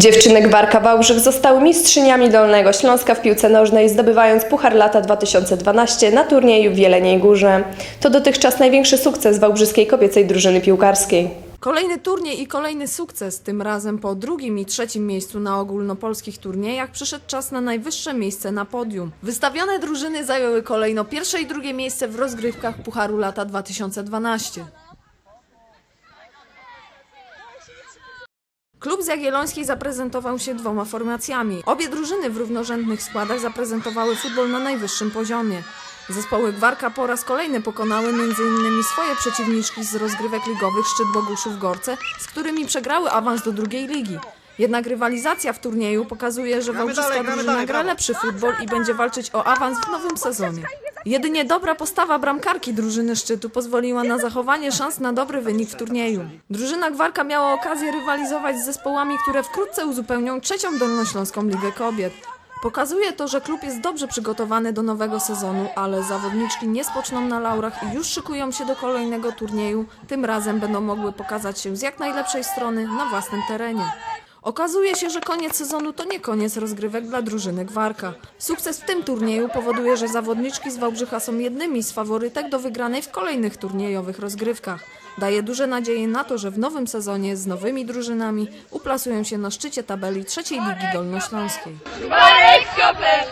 Dziewczyny Gwarka Wałbrzych zostały mistrzyniami Dolnego Śląska w piłce nożnej, zdobywając Puchar Lata 2012 na turnieju w Jeleniej Górze. To dotychczas największy sukces wałbrzyskiej kobiecej drużyny piłkarskiej. Kolejny turniej i kolejny sukces. Tym razem po drugim i trzecim miejscu na ogólnopolskich turniejach przyszedł czas na najwyższe miejsce na podium. Wystawione drużyny zajęły kolejno pierwsze i drugie miejsce w rozgrywkach Pucharu Lata 2012. Klub z Jagiellońskiej zaprezentował się dwoma formacjami. Obie drużyny w równorzędnych składach zaprezentowały futbol na najwyższym poziomie. Zespoły Gwarka po raz kolejny pokonały m.in. swoje przeciwniczki z rozgrywek ligowych Szczyt Boguszów Gorce, z którymi przegrały awans do drugiej ligi. Jednak rywalizacja w turnieju pokazuje, że wałbrzyska drużyna gra lepszy futbol i będzie walczyć o awans w nowym sezonie. Jedynie dobra postawa bramkarki drużyny szczytu pozwoliła na zachowanie szans na dobry wynik w turnieju. Drużyna Gwarka miała okazję rywalizować z zespołami, które wkrótce uzupełnią trzecią Dolnośląską Ligę Kobiet. Pokazuje to, że klub jest dobrze przygotowany do nowego sezonu, ale zawodniczki nie spoczną na laurach i już szykują się do kolejnego turnieju. Tym razem będą mogły pokazać się z jak najlepszej strony na własnym terenie. Okazuje się, że koniec sezonu to nie koniec rozgrywek dla drużyny Gwarka. Sukces w tym turnieju powoduje, że zawodniczki z Wałbrzycha są jednymi z faworytek do wygranej w kolejnych turniejowych rozgrywkach. Daje duże nadzieje na to, że w nowym sezonie z nowymi drużynami uplasują się na szczycie tabeli trzeciej Ligi Dolnośląskiej. Marek Koper!